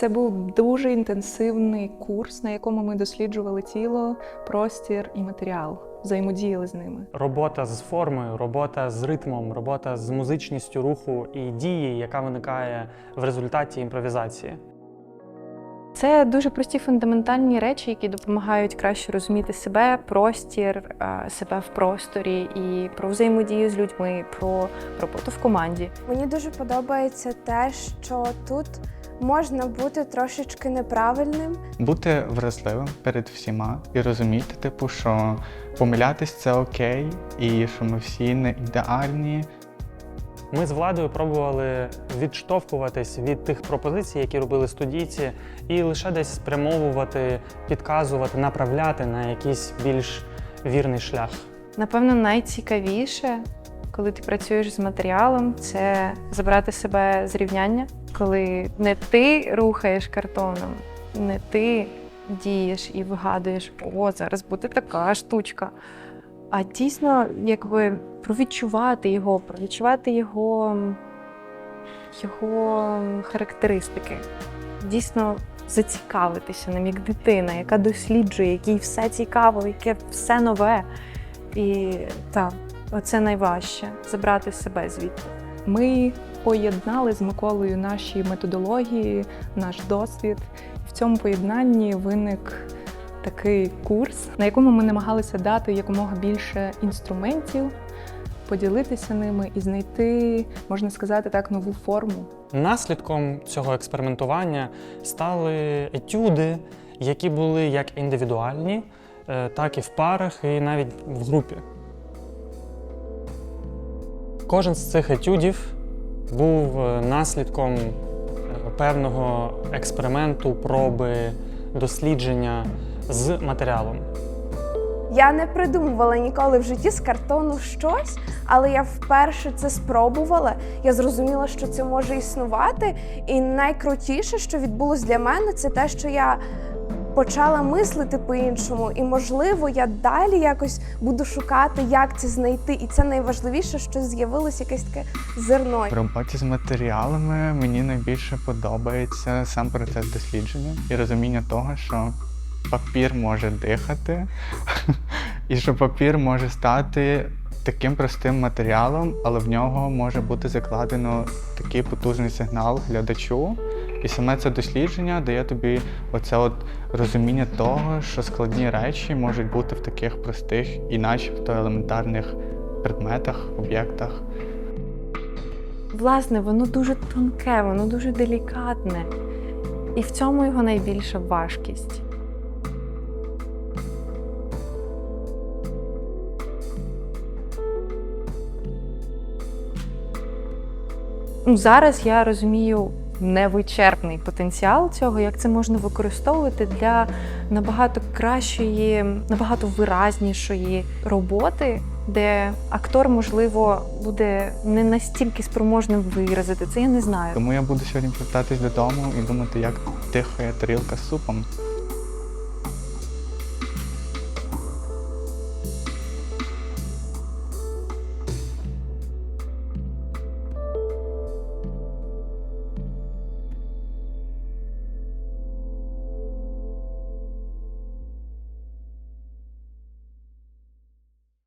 Це був дуже інтенсивний курс, на якому ми досліджували тіло, простір і матеріал, взаємодіяли з ними. Робота з формою, робота з ритмом, робота з музичністю руху і дії, яка виникає в результаті імпровізації. Це дуже прості фундаментальні речі, які допомагають краще розуміти себе, простір, е, себе в просторі і про взаємодію з людьми, про роботу в команді. Мені дуже подобається те, що тут можна бути трошечки неправильним. бути вразливим перед всіма і розуміти, типу, що помилятись це окей, і що ми всі не ідеальні. Ми з владою пробували відштовхуватись від тих пропозицій, які робили студійці, і лише десь спрямовувати, підказувати, направляти на якийсь більш вірний шлях. Напевно, найцікавіше, коли ти працюєш з матеріалом, це забрати себе з рівняння, коли не ти рухаєш картоном, не ти дієш і вигадуєш, о, зараз буде така штучка. А дійсно, якби провідчувати його, провідчувати його, його характеристики. Дійсно зацікавитися ним, як дитина, яка досліджує, якій все цікаво, яке все нове. І так, оце найважче забрати себе звідти. Ми поєднали з Миколою наші методології, наш досвід. В цьому поєднанні виник такий курс, на якому ми намагалися дати якомога більше інструментів, поділитися ними і знайти, можна сказати так, нову форму. Наслідком цього експериментування стали етюди, які були як індивідуальні, е, так і в парах, і навіть в групі. Кожен з цих етюдів був е, наслідком е, певного експерименту, проби, дослідження з матеріалом. Я не придумувала ніколи в житті з картону щось, але я вперше це спробувала. Я зрозуміла, що це може існувати. І найкрутіше, що відбулось для мене, це те, що я почала мислити по-іншому. І, можливо, я далі якось буду шукати, як це знайти. І це найважливіше, що з'явилось якесь таке зерно. В роботі з матеріалами мені найбільше подобається сам процес дослідження і розуміння того, що папір може дихати, і що папір може стати таким простим матеріалом, але в нього може бути закладено такий потужний сигнал глядачу. І саме це дослідження дає тобі оце от розуміння того, що складні речі можуть бути в таких простих і начебто елементарних предметах, об'єктах. Власне, воно дуже тонке, воно дуже делікатне. І в цьому його найбільша важкість. Ну, Зараз я розумію невичерпний потенціал цього, як це можна використовувати для набагато кращої, набагато виразнішої роботи, де актор, можливо, буде не настільки спроможним виразити це. Я не знаю. Тому я буду сьогодні повертатись додому і думати, як дихає тарілка з супом.